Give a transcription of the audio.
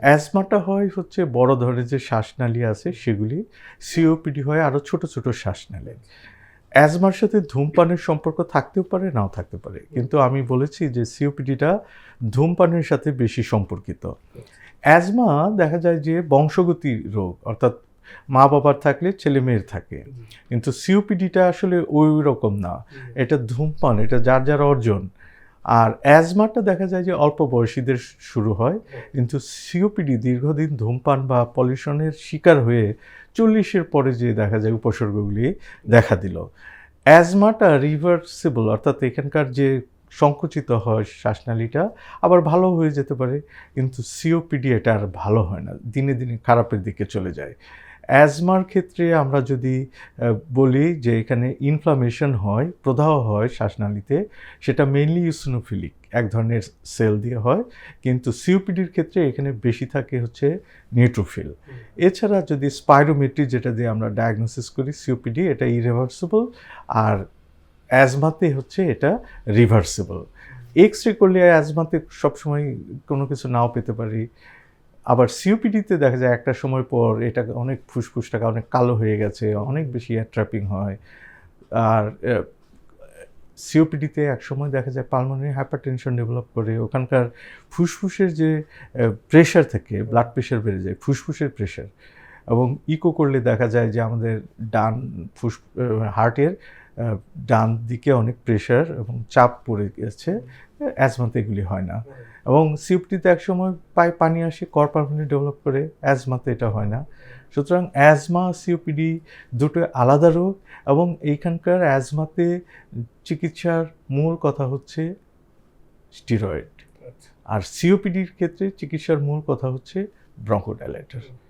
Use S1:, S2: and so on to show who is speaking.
S1: অ্যাজমাটা হয় হচ্ছে বড় ধরনের যে শ্বাসনালী আছে সেগুলি সিওপিডি হয় আরও ছোট ছোট শ্বাসনালী। অ্যাজমার সাথে ধূমপানের সম্পর্ক থাকতেও পারে, নাও থাকতে পারে। কিন্তু আমি বলেছি যে সিওপিডিটা ধূমপানের সাথে বেশি সম্পর্কিত। অ্যাজমা দেখা যায় যে বংশগতি রোগ, অর্থাৎ মা বাবার থাকলে ছেলে মেয়ের থাকে। কিন্তু সিওপিডিটা আসলে ওই রকম না। এটা ধূমপান, এটা যার যার অর্জন। আর অ্যাজমাটা দেখা যায় যে অল্প বয়সীদের শুরু হয়, কিন্তু সিওপিডি দীর্ঘদিন ধূমপান বা পলিউশনের শিকার হয়ে চল্লিশের পরে যে দেখা যায় উপসর্গগুলি দেখা দিল। অ্যাজমাটা রিভার্সিবল অর্থাৎ এখানকার যে সংকুচিত হয় শ্বাসনালীটা আবার ভালো হয়ে যেতে পারে, কিন্তু সিওপিডি এটা আর ভালো হয় না, দিনে দিনে খারাপের দিকে চলে যায়। অ্যাজমার ক্ষেত্রে আমরা যদি বলি যে এখানে ইনফ্লামেশন হয় প্রদাহ হয় শ্বাসনালীতে সেটা মেইনলি ইউসিনোফিলিক এক ধরনের সেল দিয়ে হয় কিন্তু সিওপিডির ক্ষেত্রে এখানে বেশি থাকে হচ্ছে নিউট্রোফিল এছাড়া যদি স্পাইরোমেট্রি যেটা দিয়ে আমরা ডায়াগনোসিস করি সিওপিডি এটা ইরিভার্সিবল আর অ্যাজমাতে হচ্ছে এটা রিভার্সিবল এক্স রে করলে অ্যাজমাতে সবসময় কোনো কিছু নাও পেতে পারি আবার সিওপিডিতে দেখা যায় একটা সময় পর এটা অনেক ফুসফুসটাকে অনেক কালো হয়ে গেছে, অনেক বেশি অ্যাট্রাপিং হয়। আর সিওপিডিতে এক সময় দেখা যায় পালমোনারি হাইপারটেনশন ডেভেলপ করে, ওখানকার ফুসফুসের যে প্রেশার থেকে ব্লাড প্রেশার বেড়ে যায়, ফুসফুসের প্রেশার এবং ইকো করলে দেখা যায় যে আমাদের ডান ফুস হার্টের ডান দিকে অনেক প্রেশার এবং চাপ পড়ে গেছে। অ্যাজমাতে এগুলি হয় না। এবং সিওপিডিতে একসময় পায়ে পানি আসে কর পারমানি ডেভেলপ করে অ্যাজমাতে এটা হয় না। সুতরাং অ্যাজমা সিওপিডি দুটো আলাদা রোগ এবং এইখানকার অ্যাজমাতে চিকিৎসার মূল কথা হচ্ছে স্টিরয়েড আর সিওপিডির ক্ষেত্রে চিকিৎসার মূল কথা হচ্ছে ব্রঙ্কোডাইলেটর